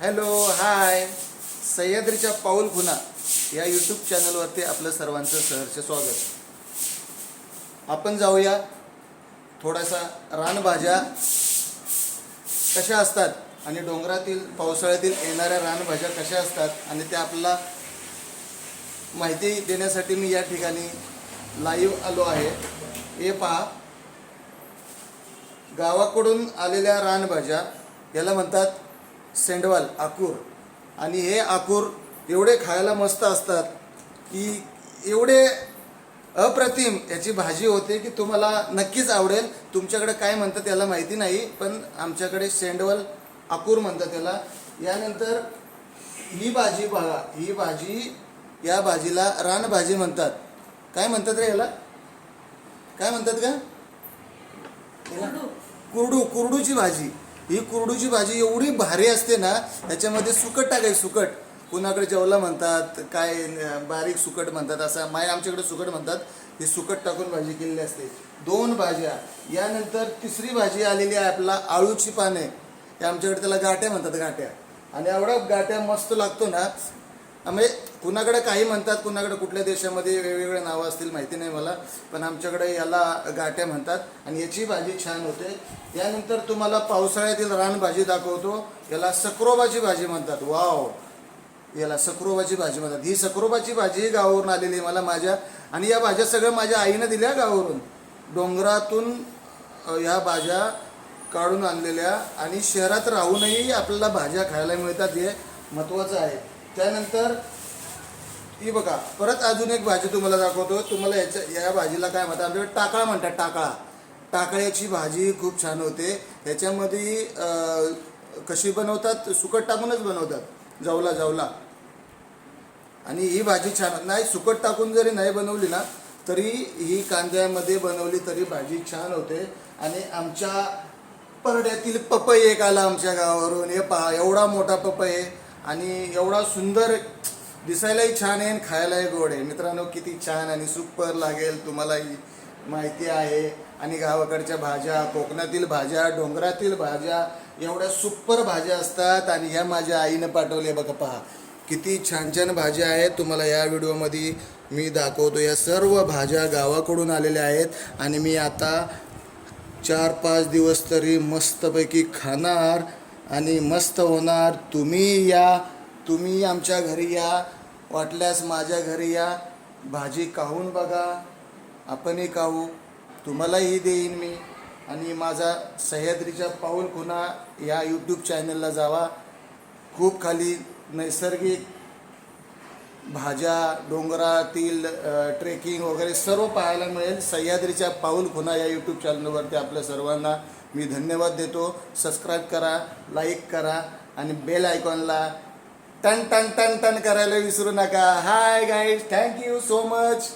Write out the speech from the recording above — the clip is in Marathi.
Hello hi. सह्याद्रीच्या पाऊल खुना या यूट्यूब चॅनलवरती आपलं सर्वांचं सहर्ष स्वागत. आपण जाऊया थोडासा रानभाज्या कशा असतात आणि डोंगरातील पावसाळ्यातील येणाऱ्या रानभाज्या कशा असतात आणि त्या आपल्याला माहिती देण्यासाठी मी या ठिकाणी लाईव्ह आलो आहे. हे पहा. गावाकडून आलेल्या रानभाज्या याला म्हणतात सेंडवाल आकूर. आणि हे आकूर एवढे खायला मस्त असतात की एवढे अप्रतिम याची भाजी होते की तुम्हाला नक्कीच आवडेल. तुमच्याकडे काय म्हणतात त्याला माहिती नाही पण आमच्याकडे सेंडवल आकूर म्हणतात त्याला यानंतर ही भाजी बघा ही भाजी या भाजीला रानभाजी म्हणतात. काय म्हणतात रे याला? काय म्हणतात का याला? कुरडू कुरडूची भाजी. ही कुरडूची भाजी एवढी भारी असते ना त्याच्यामध्ये सुकट टाकाय सुकट. कुणाकडे जेवला म्हणतात काय बारीक सुकट म्हणतात असं माय आमच्याकडे सुकट म्हणतात ही सुकट टाकून भाजी केलेली असते. दोन भाज्या. यानंतर तिसरी भाजी आलेली आहे आपला आळूची पाने. हे आमच्याकडे त्याला गाट्या म्हणतात गाट्या. आणि एवढा गाट्या मस्त लागतो ना म्हणजे कुणाकडे काही म्हणतात कुणाकडे कुठल्या देशामध्ये वेगवेगळे नावं असतील माहिती नाही मला पण आमच्याकडे याला गाट्या म्हणतात आणि याची भाजी छान होते. यानंतर तुम्हाला पावसाळ्यातील रानभाजी दाखवतो याला सक्रोबाची भाजी म्हणतात. वाव! याला सक्रोबाची भाजी म्हणतात. ही सक्रोबाची भाजी गावावरून आलेली आहे मला माझ्या आणि या भाज्या सगळ्या माझ्या आईनं दिल्या गावावरून. डोंगरातून ह्या भाज्या काढून आणलेल्या आणि शहरात राहूनही आपल्याला भाज्या खायला मिळतात हे महत्त्वाचं आहे. त्यानंतर ही बघा परत अजून एक भाजी तुम्हाला दाखवतो. तुम्हाला याच्या या भाजीला काय म्हणतात? आमच्याकडे टाकळा म्हणतात टाकळा. टाकळ्याची भाजी खूप छान होते. ह्याच्यामध्ये कशी बनवतात? सुकट टाकूनच बनवतात जावला जावला. आणि ही भाजी छान नाही सुकट टाकून जरी नाही बनवली ना तरी ही कांद्यामध्ये बनवली तरी भाजी छान होते. आणि आमच्या परड्यातील पपई एक आला आमच्या गावावरून. हे पहा एवढा मोठा पपई आहे. आणि एवढा सुंदर दिसायलाही छान आहे आणि खायलाही गोड आहे. मित्रांनो किती छान आणि सुपर लागेल तुम्हालाही माहिती आहे. आणि गावाकडच्या भाज्या कोकणातील भाज्या डोंगरातील भाज्या एवढ्या सुपर भाज्या असतात. आणि ह्या माझ्या आईनं पाठवले बघा पहा. किती छान छान भाज्या आहेत. तुम्हाला या व्हिडिओमध्ये मी दाखवतो. या सर्व भाज्या गावाकडून आलेल्या आहेत. आणि मी आता चार पाच दिवस तरी मस्तपैकी खाणार. आणि मस्त होणार. तुम्ही या तुम्ही आमच्या घरी या वाटल्यास माझ्या घरी या. भाजी खाऊन बघा आपणही खाऊ. तुम्हालाही देईन मी. आणि माझा सह्याद्रीच्या पाऊल खुणा या यूट्यूब चॅनलला जावा. खूप खाली नैसर्गिक भाज्या डोंगरातील ट्रेकिंग वगैरे सर्व पाहायला मिळेल. सह्याद्रीच्या पाऊल खुणा या यूट्यूब चॅनलवरती आपल्या सर्वांना मी धन्यवाद देतो. सबस्क्राईब करा लाईक करा आणि बेल आयकॉनला टन टन टन टन करायला विसरू नका. Hi guys thank you so much